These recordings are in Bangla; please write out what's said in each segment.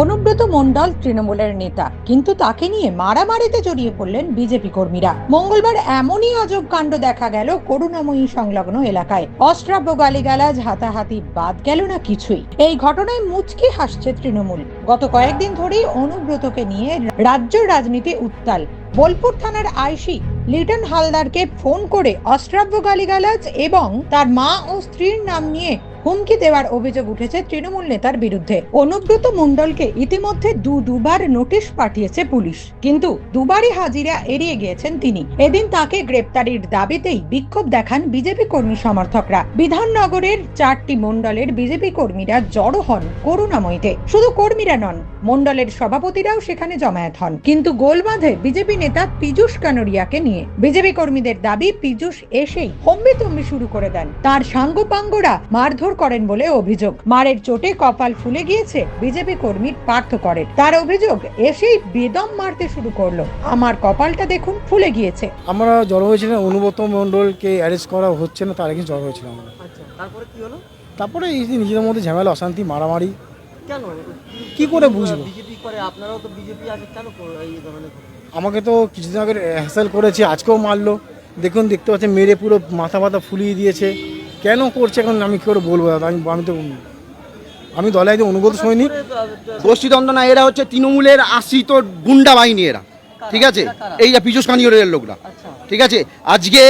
অনুব্রত মণ্ডল তৃণমূলের নেতা। কিন্তু তাকে নিয়ে মারামারিতে জড়িয়ে পড়লেন বিজেপি কর্মীরা। মঙ্গলবার এমনই আজব কাণ্ড দেখা গেল করুণাময়ী সংলগ্ন এলাকায়। অস্ত্রাব্য গালিগালাজ, হাতাহাতি বাদ গেল না কিছুই। এই ঘটনায় মুচকি হাসছে তৃণমূল। গত কয়েকদিন ধরেই অনুব্রতকে নিয়ে রাজ্য রাজনীতি উত্তাল। বোলপুর থানার আইসি লিটন হালদারকে ফোন করে অস্ত্রাব্য গালিগালাজ এবং তার মা ও স্ত্রীর নাম নিয়ে হুমকি দেওয়ার অভিযোগ উঠেছে তৃণমূল নেতার বিরুদ্ধে। অনুব্রত মণ্ডলকে ইতিমধ্যে দু দুবার নোটিশ পাঠিয়েছে পুলিশ। কিন্তু দুবারই হাজিরা এড়িয়ে গিয়েছেন তিনি। এদিন তাকে গ্রেপ্তারির দাবিতেই বিক্ষোভ দেখান বিজেপি কর্মী সমর্থকরা। বিধাননগরের চারটি মণ্ডলের বিজেপি কর্মীরা জড়ো হন করুণাময়ীতে। শুধু কর্মীরা নন, মণ্ডলের সভাপতিরাও সেখানে জমায়েত হন। কিন্তু গোল বাঁধে বিজেপি নেতা পীযূষ কানোরিয়াকে নিয়ে। বিজেপি কর্মীদের দাবি, পীযূষ এসেই হম্বি তম্বি শুরু করে দেন। তার সাঙ্গপাঙ্গরা মারধর করেন বলে অভিযোগ। মারের চোটে কপাল ফুলে গিয়েছে বিজেপি কর্মীর পার্থ করেন তার অভিযোগ এসেই বেদম মারতে শুরু করল। আমার কপালটা দেখুন ফুলে গিয়েছে। আমরা জড়ো হয়েছিলাম অনুব্রত মণ্ডলকে অ্যারেস্ট করা হচ্ছে না তার আগে জড়ো হয়েছিলাম আমরা। আচ্ছা তারপরে কি হলো? তারপরে এই যে নিজেদের মধ্যে ঝামেলা অশান্তি মারামারি। কেন? কি করে বুঝব? বিজেপি করে আপনারাও তো বিজেপি আছে কেন এই ধরনের আমাকে তো কিছুদিন আগে হ্যাসেল করেছে আজকেও মারলো। দেখুন দেখতে পাচ্ছেন মেরে পুরো মাথা মাথা ফুলিয়ে দিয়েছে। কেন করছে এখন আমি কী করে বলব দাদা? আমি আমি তো আমি দলে একজন অনুগত সৈনিক। গোষ্ঠীদ্বন্দ্ব না এরা হচ্ছে তৃণমূলের আশ্রিত গুন্ডা বাহিনী এরা। ঠিক আছে? এই যে পীযুষ কানিয়রের লোকরা। আচ্ছা। ঠিক আছে? আজকে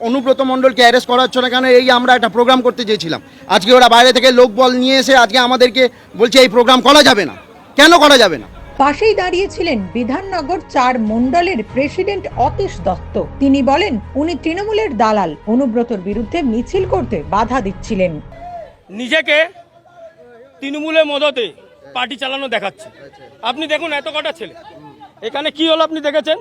অনুব্রত মণ্ডলকে অ্যারেস্ট করা হচ্ছে না কেন? এই আমরা একটা প্রোগ্রাম করতে চেয়েছিলাম। আজকে ওরা বাইরে থেকে লোক বল নিয়ে এসে আজকে আমাদেরকে বলছে এই প্রোগ্রাম করা যাবে না। কেন করা যাবে না? পাশেই দাঁড়িয়েছিলেন বিধাননগর চার মণ্ডলের প্রেসিডেন্ট অতীশ দত্ত। তিনি বলেন, উনি তৃণমূলের দালাল, অনুব্রতর বিরুদ্ধে মিছিল করতে বাধা দিচ্ছিলেন। নিজেকে তৃণমূলের মদতে পার্টি চালানো দেখাচ্ছে। আপনি দেখুন, এত কটা ছেলে। এখানে কি হলো আপনি দেখেছেন?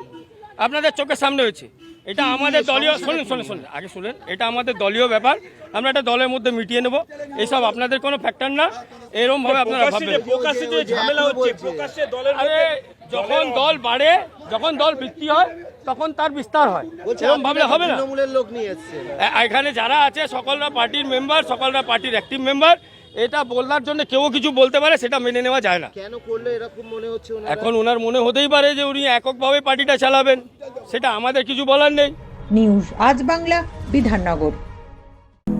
আপনাদের চোখের সামনে হয়েছে। এটা আমাদের দলীয় শুনুন শুনুন শুনুন আগে শুনেন। এটা আমাদের দলীয় ব্যাপার। আমরা এটা দলের মধ্যে মিটিয়ে নেব। এসব আপনাদের কোনো ফ্যাক্টর না। এরকম ভাবে আপনারা ভাববেন। আরে যখন দল বাড়ে যখন দল বৃদ্ধি হয় তখন তার বিস্তার হয়। এরকম ভাবলে হবে না। তৃণমূলের লোক নিয়ে এখানে যারা আছে সকলরা পার্টির মেম্বার সকলরা পার্টির অ্যাক্টিভ মেম্বার এটা বলার জন্য কেউ কিছু বলতে পারে সেটা মেনে নেওয়া যায় না। কেন করলে এরকম মনে হচ্ছে এখন ওনার মনে হতেই পারে যে উনি এককভাবে পার্টিটা চালাবেন সেটা আমাদের কিছু বলার নেই। নিউজ আজ বাংলা বিধাননগর।